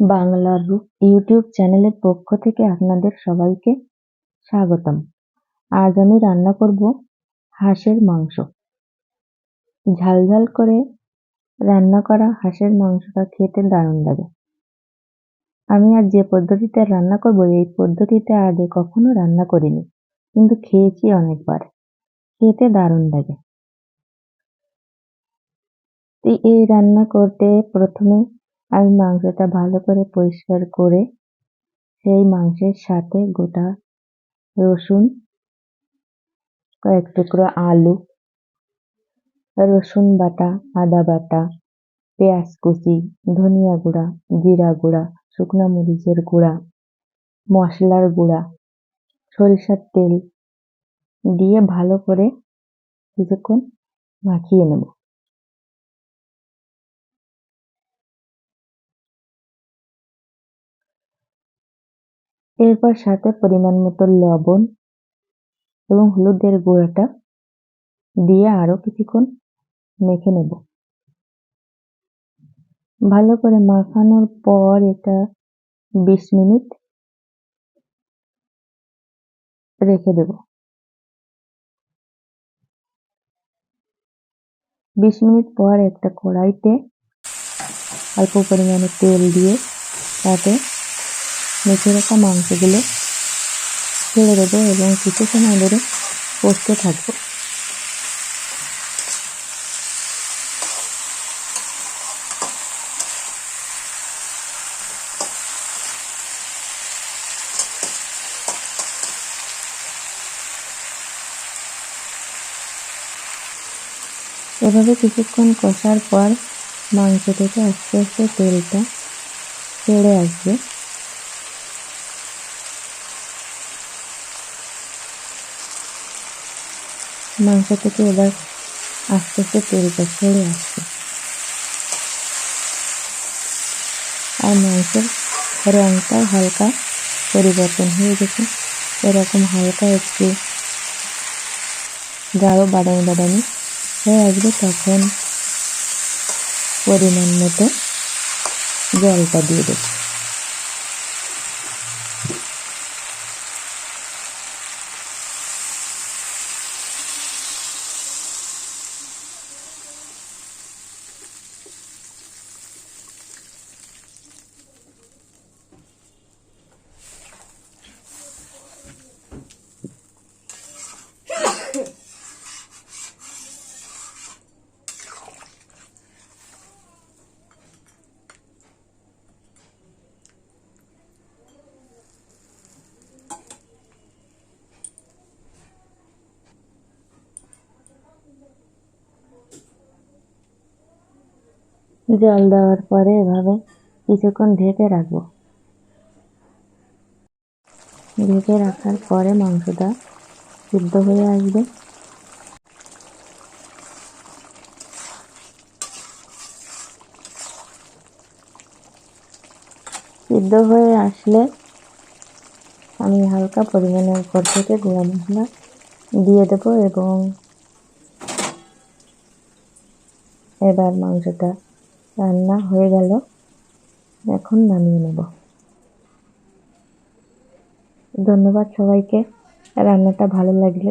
বাংলার রূপ ইউটিউব চ্যানেলের পক্ষ থেকে আপনাদের সবাইকে স্বাগতম। আজ আমি রান্না করব হাঁসের মাংস। ঝাল ঝাল করে রান্না করা হাঁসের মাংসটা খেতে দারুণ লাগে। আমি আজ যে পদ্ধতিতে রান্না করব, এই পদ্ধতিতে আগে কখনো রান্না করিনি, কিন্তু খেয়েছি অনেকবার। খেতে দারুণ লাগে। এই রান্না করতে প্রথমে আমি মাংসটা ভালো করে পরিষ্কার করে সেই মাংসের সাথে গোটা রসুন, কয়েক টুকরো আলু, রসুন বাটা, আদা বাটা, পেঁয়াজ কুচি, ধনিয়া গুঁড়া, জিরা গুঁড়া, শুকনো মরিচের গুঁড়া, মশলার গুঁড়া, সরিষার তেল দিয়ে ভালো করে কিছুক্ষণ মাখিয়ে নেব। এরপর সাথে পরিমাণ মতো লবণ এবং হলুদের গুঁড়াটা দিয়ে আরও কিছুক্ষণ মেখে নেব। ভালো করে মাখানোর পর এটা বিশ মিনিট রেখে দেব। বিশ মিনিট পর একটা কড়াইতে অল্প পরিমাণে তেল দিয়ে তাতে মেখে রাখা মাংসগুলো ছেড়ে দেবো এবং কিছু সময় ধরে কষতে থাকব। এভাবে কিছুক্ষণ কষার পর মাংস থেকে আস্তে আস্তে তেলটা ছেড়ে আসবে। মাংস থেকে এবার আস্তে আস্তে তেলটা ছেড়ে আসছে। আর মাংসের রঙটাও হালকা পরিবর্তন হয়ে গেছে। এরকম হালকা একটু গাঢ় বাদামি বাদামি হয়ে আসবে, তখন পরিমাণ মতো জলটা দিয়ে দেবো। জল দেওয়ার পরে এভাবে কিছুক্ষণ ঢেকে রাখব। ঢেকে রাখার পরে মাংসটা সিদ্ধ হয়ে আসবে। সিদ্ধ হয়ে আসলে আমি হালকা পরিমাণে উপর থেকে গুঁড়া মশলা দিয়ে দেবো এবং এবার মাংসটা রান্না হয়ে গেল। এখন নামিয়ে নেব। ধন্যবাদ সবাইকে। রান্নাটা ভালো লাগলে